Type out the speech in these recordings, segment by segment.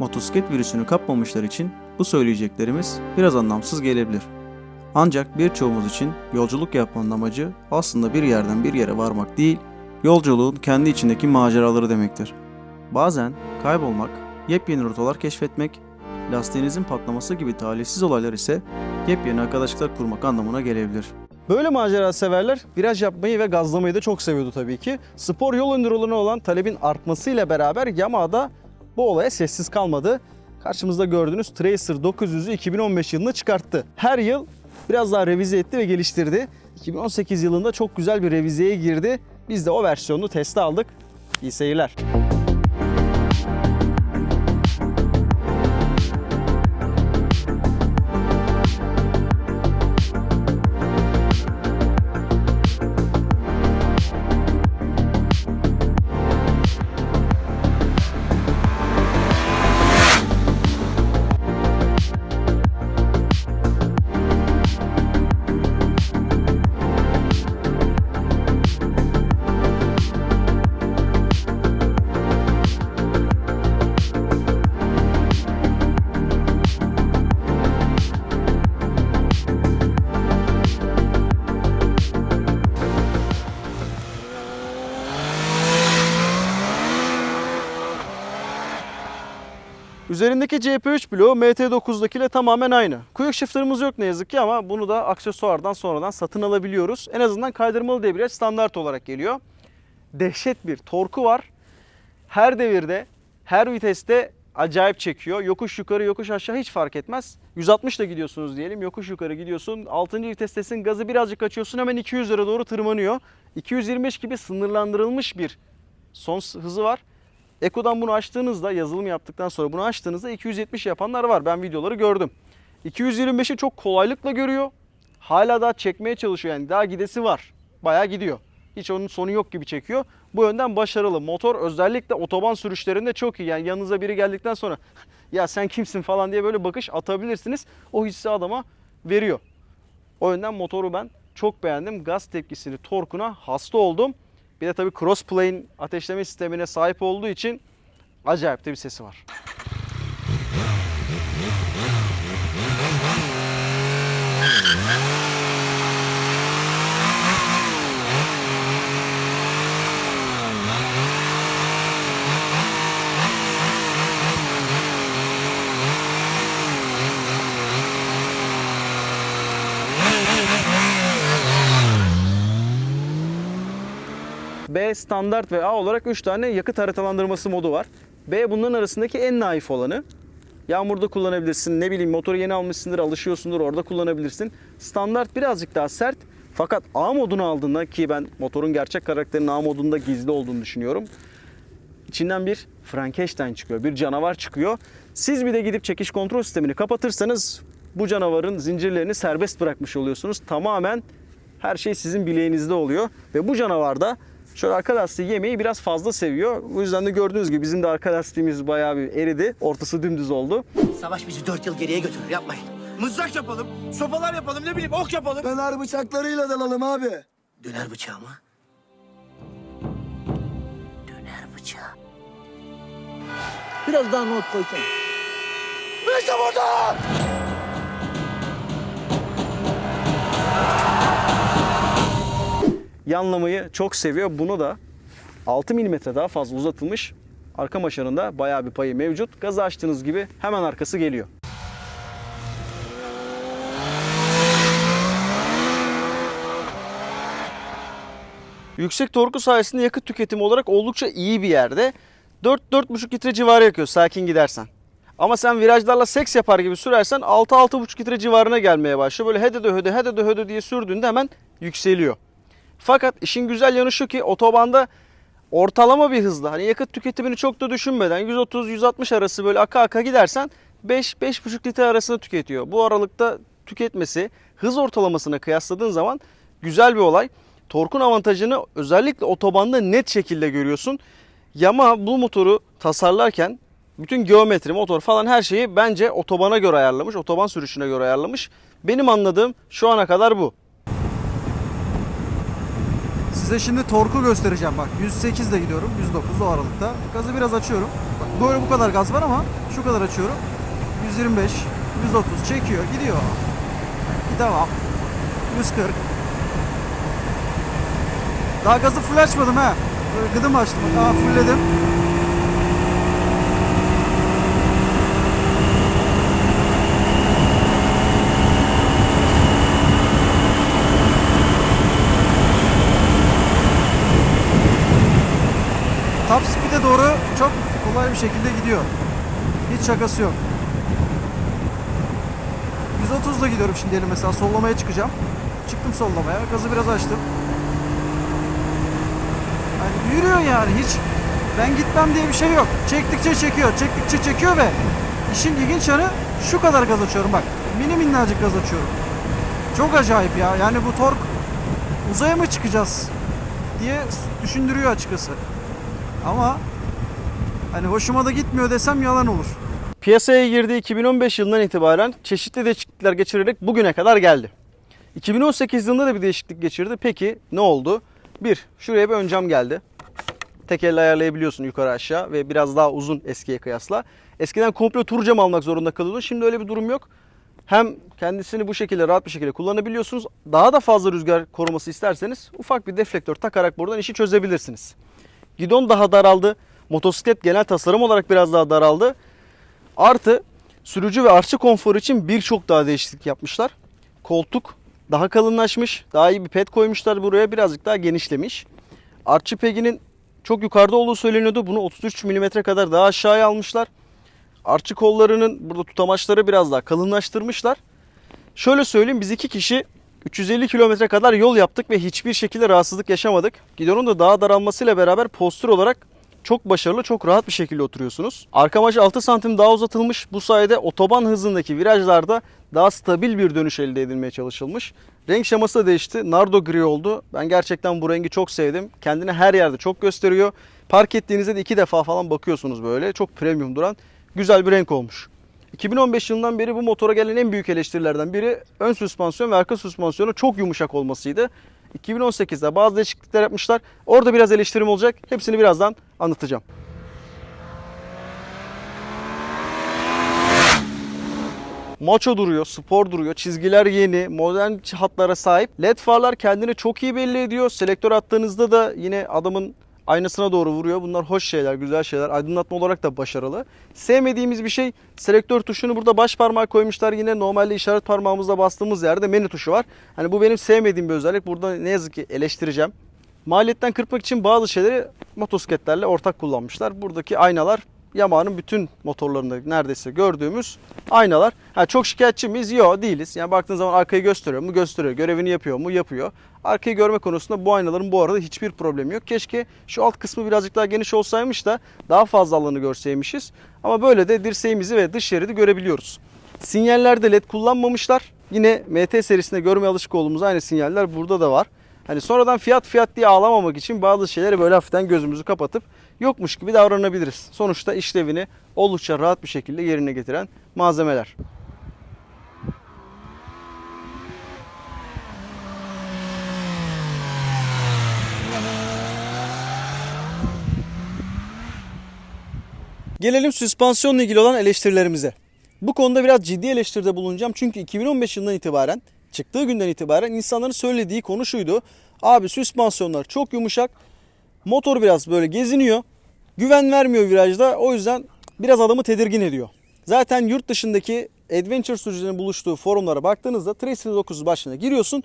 Motosiklet virüsünü kapmamışlar için bu söyleyeceklerimiz biraz anlamsız gelebilir. Ancak birçoğumuz için yolculuk yapmanın amacı aslında bir yerden bir yere varmak değil, yolculuğun kendi içindeki maceraları demektir. Bazen kaybolmak, yepyeni rotalar keşfetmek, lastiğinizin patlaması gibi talihsiz olaylar ise yepyeni arkadaşlıklar kurmak anlamına gelebilir. Böyle macera severler viraj yapmayı ve gazlamayı da çok seviyordu tabii ki. Spor yol endurolarına olan talebin artmasıyla beraber Yamaha'da bu olaya sessiz kalmadı. Karşımızda gördüğünüz Tracer 900'ü 2015 yılında çıkarttı. Her yıl biraz daha revize etti ve geliştirdi. 2018 yılında çok güzel bir revizeye girdi. Biz de o versiyonunu teste aldık. İyi seyirler. Üzerindeki CP3 bloğu MT9'daki ile tamamen aynı. Quick shifter'ımız yok ne yazık ki ama bunu da aksesuardan sonradan satın alabiliyoruz. En azından kaydırmalı debriyaj standart olarak geliyor. Dehşet bir torku var. Her devirde, her viteste acayip çekiyor. Yokuş yukarı, yokuş aşağı hiç fark etmez. 160 ile gidiyorsunuz diyelim. Yokuş yukarı gidiyorsun. 6. vitestesin gazı birazcık açıyorsun hemen 200'lere doğru tırmanıyor. 225 gibi sınırlandırılmış bir son hızı var. Eko'dan bunu açtığınızda yazılım yaptıktan sonra bunu açtığınızda 270 yapanlar var. Ben videoları gördüm. 225'i çok kolaylıkla görüyor. Hala daha çekmeye çalışıyor yani daha gidesi var. Bayağı gidiyor. Hiç onun sonu yok gibi çekiyor. Bu yönden başarılı. Motor özellikle otoban sürüşlerinde çok iyi. Yani yanınıza biri geldikten sonra ya sen kimsin falan diye böyle bakış atabilirsiniz. O hissi adama veriyor. O yönden motoru ben çok beğendim. Gaz tepkisini, torkuna hasta oldum. Bir de tabii cross plane ateşleme sistemine sahip olduğu için acayip de bir sesi var. B standart ve A olarak 3 tane yakıt haritalandırması modu var. B bunların arasındaki en naif olanı. Yağmurda kullanabilirsin. Ne bileyim motoru yeni almışsındır, alışıyorsundur orada kullanabilirsin. Standart birazcık daha sert. Fakat A modunu aldığında ki ben motorun gerçek karakterinin A modunda gizli olduğunu düşünüyorum. İçinden bir Frankenstein çıkıyor, bir canavar çıkıyor. Siz bir de gidip çekiş kontrol sistemini kapatırsanız bu canavarın zincirlerini serbest bırakmış oluyorsunuz. Tamamen her şey sizin bileğinizde oluyor. Ve bu canavar da şöyle arka lastiği yemeyi biraz fazla seviyor. Bu yüzden de gördüğünüz gibi bizim de arka lastiğimiz bayağı bir eridi. Ortası dümdüz oldu. Savaş bizi dört yıl geriye götürür yapmayın. Mızrak yapalım, sopalar yapalım, ne bileyim ok yapalım. Döner bıçaklarıyla dalalım abi. Döner bıçağı mı? Döner bıçağı. Biraz daha not koysana. İşte burada! Yanlamayı çok seviyor. Bunu da 6 mm daha fazla uzatılmış arka maşanında bayağı bir payı mevcut. Gazı açtığınız gibi hemen arkası geliyor. Yüksek torku sayesinde yakıt tüketimi olarak oldukça iyi bir yerde. 4-4,5 litre civarı yakıyor sakin gidersen. Ama sen virajlarla seks yapar gibi sürersen 6-6,5 litre civarına gelmeye başlıyor. Böyle hede de höde hede de höde diye sürdüğünde hemen yükseliyor. Fakat işin güzel yanı şu ki otobanda ortalama bir hızla hani yakıt tüketimini çok da düşünmeden 130-160 arası böyle aka aka gidersen 5-5,5 litre arasında tüketiyor. Bu aralıkta tüketmesi hız ortalamasına kıyasladığın zaman güzel bir olay. Torkun avantajını özellikle otobanda net şekilde görüyorsun. Yamaha bu motoru tasarlarken bütün geometri, motor falan her şeyi bence otobana göre ayarlamış. Otoban sürüşüne göre ayarlamış. Benim anladığım şu ana kadar bu. Size şimdi torku göstereceğim bak 108 ile gidiyorum 109 o aralıkta. Gazı biraz açıyorum. Bak böyle bu kadar gaz var ama şu kadar açıyorum. 125, 130 çekiyor, gidiyor. Devam. 140. Daha gazı full açmadım ha. Böyle gıdım açtım. Daha fullledim. Top speed'e doğru çok kolay bir şekilde gidiyor. Hiç şakası yok. 130'da gidiyorum şimdi diyelim mesela sollamaya çıkacağım. Çıktım sollamaya. Gazı biraz açtım. Yani yürüyor yani hiç ben gitmem diye bir şey yok. Çektikçe çekiyor, çektikçe çekiyor ve işin ilginç yanı şu kadar gaz açıyorum bak. Mini minnacık gaz açıyorum. Çok acayip ya. Yani bu tork uzaya mı çıkacağız diye düşündürüyor açıkçası. Ama hani hoşuma da gitmiyor desem yalan olur. Piyasaya girdiği 2015 yılından itibaren çeşitli değişiklikler geçirerek bugüne kadar geldi. 2018 yılında da bir değişiklik geçirdi. Peki ne oldu? Bir, şuraya bir ön cam geldi. Tek elle ayarlayabiliyorsun yukarı aşağı ve biraz daha uzun eskiye kıyasla. Eskiden komple tur cam almak zorunda kalıyordun. Şimdi öyle bir durum yok. Hem kendisini bu şekilde rahat bir şekilde kullanabiliyorsunuz. Daha da fazla rüzgar koruması isterseniz ufak bir deflektör takarak buradan işi çözebilirsiniz. Gidon daha daraldı. Motosiklet genel tasarım olarak biraz daha daraldı. Artı sürücü ve artçı konforu için birçok daha değişiklik yapmışlar. Koltuk daha kalınlaşmış. Daha iyi bir pet koymuşlar buraya. Birazcık daha genişlemiş. Artçı peginin çok yukarıda olduğu söyleniyordu. Bunu 33 mm kadar daha aşağıya almışlar. Artçı kollarının burada tutamaçları biraz daha kalınlaştırmışlar. Şöyle söyleyeyim biz iki kişi 350 kilometre kadar yol yaptık ve hiçbir şekilde rahatsızlık yaşamadık. Gidonun da daha daralmasıyla beraber postür olarak çok başarılı, çok rahat bir şekilde oturuyorsunuz. Arka marş 6 santim daha uzatılmış. Bu sayede otoban hızındaki virajlarda daha stabil bir dönüş elde edilmeye çalışılmış. Renk şeması da değişti. Nardo gri oldu. Ben gerçekten bu rengi çok sevdim. Kendini her yerde çok gösteriyor. Park ettiğinizde de iki defa falan bakıyorsunuz böyle. Çok premium duran güzel bir renk olmuş. 2015 yılından beri bu motora gelen en büyük eleştirilerden biri ön süspansiyon ve arka süspansiyonu çok yumuşak olmasıydı. 2018'de bazı değişiklikler yapmışlar. Orada biraz eleştirim olacak. Hepsini birazdan anlatacağım. Maço duruyor, spor duruyor. Çizgiler yeni, modern hatlara sahip. LED farlar kendini çok iyi belli ediyor. Selektör attığınızda da yine adamın aynasına doğru vuruyor. Bunlar hoş şeyler, güzel şeyler. Aydınlatma olarak da başarılı. Sevmediğimiz bir şey selektör tuşunu burada baş parmağı koymuşlar. Yine normalde işaret parmağımızla bastığımız yerde menü tuşu var. Hani bu benim sevmediğim bir özellik. Burada ne yazık ki eleştireceğim. Maliyetten kırpmak için bazı şeyleri motosikletlerle ortak kullanmışlar. Buradaki aynalar Yamaha'nın bütün motorlarında neredeyse gördüğümüz aynalar. Ha, çok şikayetçi miyiz? Yok değiliz. Yani baktığın zaman arkayı gösteriyor mu? Gösteriyor. Görevini yapıyor mu? Yapıyor. Arkayı görme konusunda bu aynaların bu arada hiçbir problemi yok. Keşke şu alt kısmı birazcık daha geniş olsaymış da daha fazla alanı görseymişiz. Ama böyle de dirseğimizi ve dış şeridi görebiliyoruz. Sinyallerde led kullanmamışlar. Yine MT serisinde görmeye alışık olduğumuz aynı sinyaller burada da var. Hani sonradan fiyat fiyat diye ağlamamak için bazı şeyleri böyle hafiften gözümüzü kapatıp yokmuş gibi davranabiliriz. Sonuçta işlevini oldukça rahat bir şekilde yerine getiren malzemeler. Gelelim süspansiyonla ilgili olan eleştirilerimize. Bu konuda biraz ciddi eleştiride bulunacağım. Çünkü 2015 yılından itibaren, çıktığı günden itibaren insanların söylediği konu şuydu. Abi süspansiyonlar çok yumuşak. Motor biraz böyle geziniyor. Güven vermiyor virajda. O yüzden biraz adamı tedirgin ediyor. Zaten yurt dışındaki adventure sürücülerin buluştuğu forumlara baktığınızda Tracer 9 başlığına giriyorsun.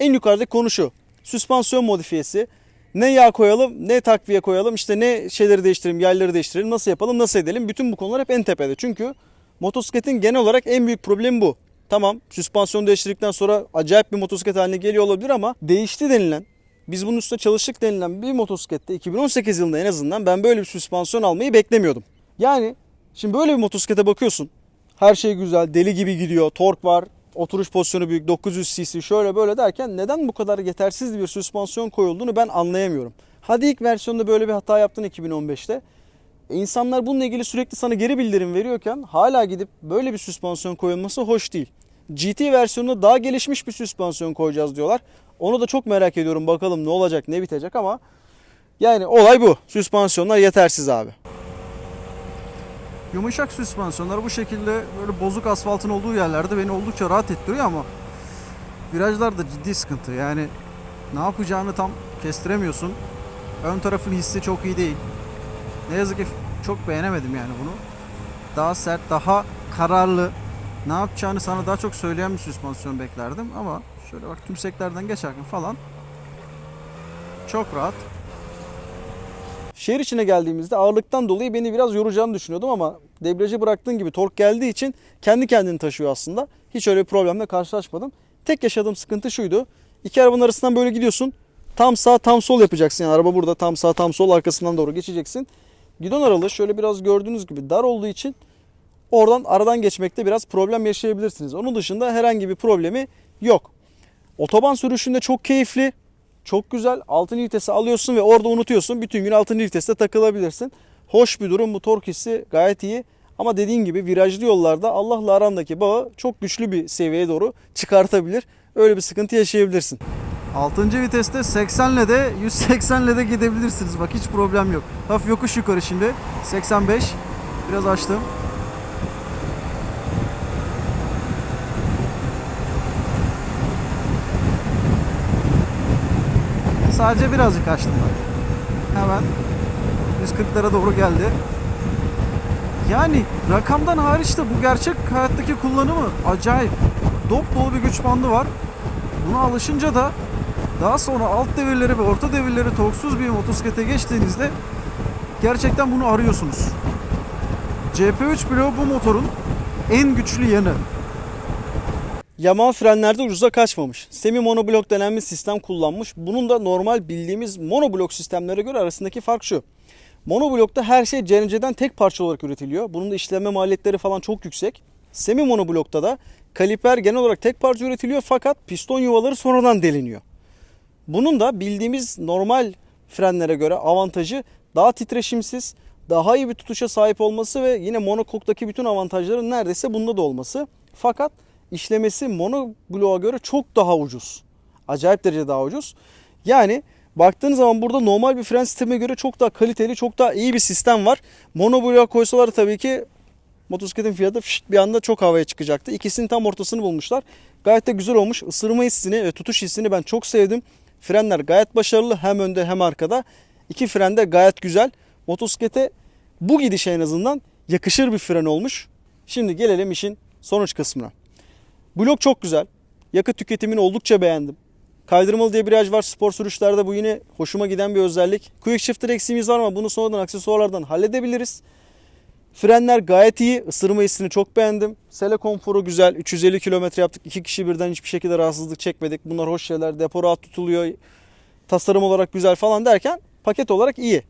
En yukarıdaki konu şu. Süspansiyon modifiyesi. Ne yağ koyalım, ne takviye koyalım, işte ne şeyleri değiştirelim, yayları değiştirelim, nasıl yapalım, nasıl edelim. Bütün bu konular hep en tepede. Çünkü motosikletin genel olarak en büyük problemi bu. Tamam süspansiyon değiştirdikten sonra acayip bir motosiklet haline geliyor olabilir ama değişti denilen, biz bunun üstüne çalıştık denilen bir motosiklette 2018 yılında en azından ben böyle bir süspansiyon almayı beklemiyordum. Yani şimdi böyle bir motosiklete bakıyorsun. Her şey güzel, deli gibi gidiyor, tork var, oturuş pozisyonu büyük, 900 cc şöyle böyle derken neden bu kadar yetersiz bir süspansiyon koyulduğunu ben anlayamıyorum. Hadi ilk versiyonda böyle bir hata yaptın 2015'te. E, İnsanlar bununla ilgili sürekli sana geri bildirim veriyorken hala gidip böyle bir süspansiyon koyulması hoş değil. GT versiyonunda daha gelişmiş bir süspansiyon koyacağız diyorlar. Onu da çok merak ediyorum bakalım ne olacak ne bitecek ama yani olay bu. Süspansiyonlar yetersiz abi. Yumuşak süspansiyonlar bu şekilde böyle bozuk asfaltın olduğu yerlerde beni oldukça rahat ettiriyor ama virajlarda ciddi sıkıntı. Yani ne yapacağını tam kestiremiyorsun. Ön tarafın hissi çok iyi değil. Ne yazık ki çok beğenemedim yani bunu. Daha sert, daha kararlı. Ne yapacağını sana daha çok söyleyen bir süspansiyon beklerdim ama şöyle bak tümseklerden geçerken falan çok rahat. Şehir içine geldiğimizde ağırlıktan dolayı beni biraz yoracağını düşünüyordum ama debriyajı bıraktığın gibi tork geldiği için kendi kendini taşıyor aslında. Hiç öyle bir problemle karşılaşmadım. Tek yaşadığım sıkıntı şuydu. İki arabanın arasından böyle gidiyorsun. Tam sağ tam sol yapacaksın. Yani araba burada tam sağ tam sol arkasından doğru geçeceksin. Gidon aralığı şöyle biraz gördüğünüz gibi dar olduğu için oradan aradan geçmekte biraz problem yaşayabilirsiniz. Onun dışında herhangi bir problemi yok. Otoban sürüşünde çok keyifli. Çok güzel. Altın vitesi alıyorsun ve orada unutuyorsun. Bütün gün altın viteste takılabilirsin. Hoş bir durum. Bu tork hissi gayet iyi. Ama dediğin gibi virajlı yollarda Allah'la arandaki bağı çok güçlü bir seviyeye doğru çıkartabilir. Öyle bir sıkıntı yaşayabilirsin. 6. viteste 80'le de 180'le de gidebilirsiniz. Bak hiç problem yok. Hafif yokuş yukarı şimdi. 85. Biraz açtım. Sadece birazcık açtım bak. Hemen 140'lara doğru geldi. Yani rakamdan hariç de bu gerçek hayattaki kullanımı acayip. Dop dolu bir güç bandı var. Buna alışınca da daha sonra alt devirleri ve orta devirleri torksuz bir motosiklete geçtiğinizde gerçekten bunu arıyorsunuz. CP3 bloğu bu motorun en güçlü yanı. Yamaha frenlerde ucuza kaçmamış. Semi monoblok denen bir sistem kullanmış. Bunun da normal bildiğimiz monoblok sistemlere göre arasındaki fark şu. Monoblokta her şey CNC'den tek parça olarak üretiliyor. Bunun da işleme maliyetleri falan çok yüksek. Semi monoblokta da kaliper genel olarak tek parça üretiliyor fakat piston yuvaları sonradan deliniyor. Bunun da bildiğimiz normal frenlere göre avantajı daha titreşimsiz, daha iyi bir tutuşa sahip olması ve yine monokoktaki bütün avantajların neredeyse bunda da olması. Fakat işlemesi monobloğa göre çok daha ucuz. Acayip derecede daha ucuz. Yani baktığınız zaman burada normal bir fren sistemine göre çok daha kaliteli, çok daha iyi bir sistem var. Monobloğa koysalar tabii ki motosikletin fiyatı bir anda çok havaya çıkacaktı. İkisinin tam ortasını bulmuşlar. Gayet de güzel olmuş. Isırma hissini ve tutuş hissini ben çok sevdim. Frenler gayet başarılı hem önde hem arkada. İki fren de gayet güzel. Motosiklete bu gidişe en azından yakışır bir fren olmuş. Şimdi gelelim işin sonuç kısmına. Blok çok güzel. Yakıt tüketimini oldukça beğendim. Kaydırmalı debriyaj var spor sürüşlerde bu yine hoşuma giden bir özellik. Quick shifter eksiğimiz var ama bunu sonradan aksesuarlardan halledebiliriz. Frenler gayet iyi. Isırma hissini çok beğendim. Sele konforu güzel. 350 kilometre yaptık. İki kişi birden hiçbir şekilde rahatsızlık çekmedik. Bunlar hoş şeyler. Depo rahat tutuluyor. Tasarım olarak güzel falan derken paket olarak iyi.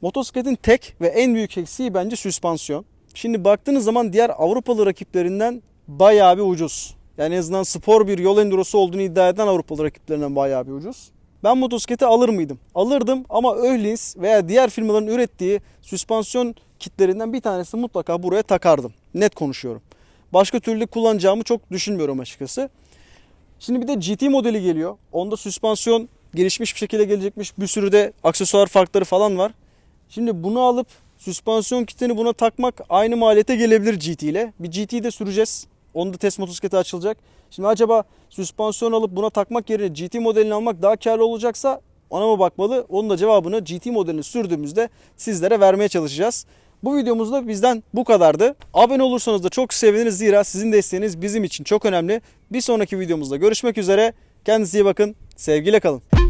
Motosikletin tek ve en büyük eksiği bence süspansiyon. Şimdi baktığınız zaman diğer Avrupalı rakiplerinden bayağı bir ucuz. Yani en azından spor bir yol endurosu olduğunu iddia eden Avrupalı rakiplerinden bayağı bir ucuz. Ben motosikleti alır mıydım? Alırdım ama Öhlins veya diğer firmaların ürettiği süspansiyon kitlerinden bir tanesini mutlaka buraya takardım. Net konuşuyorum. Başka türlü kullanacağımı çok düşünmüyorum açıkçası. Şimdi bir de GT modeli geliyor. Onda süspansiyon gelişmiş bir şekilde gelecekmiş. Bir sürü de aksesuar farkları falan var. Şimdi bunu alıp süspansiyon kitini buna takmak aynı maliyete gelebilir GT ile. Bir GT'yi de süreceğiz. Onda test motosikleti açılacak. Şimdi acaba süspansiyon alıp buna takmak yerine GT modelini almak daha karlı olacaksa ona mı bakmalı? Onun da cevabını GT modelini sürdüğümüzde sizlere vermeye çalışacağız. Bu videomuzda bizden bu kadardı. Abone olursanız da çok seviniriz zira sizin desteğiniz bizim için çok önemli. Bir sonraki videomuzda görüşmek üzere. Kendinize iyi bakın. Sevgiyle kalın.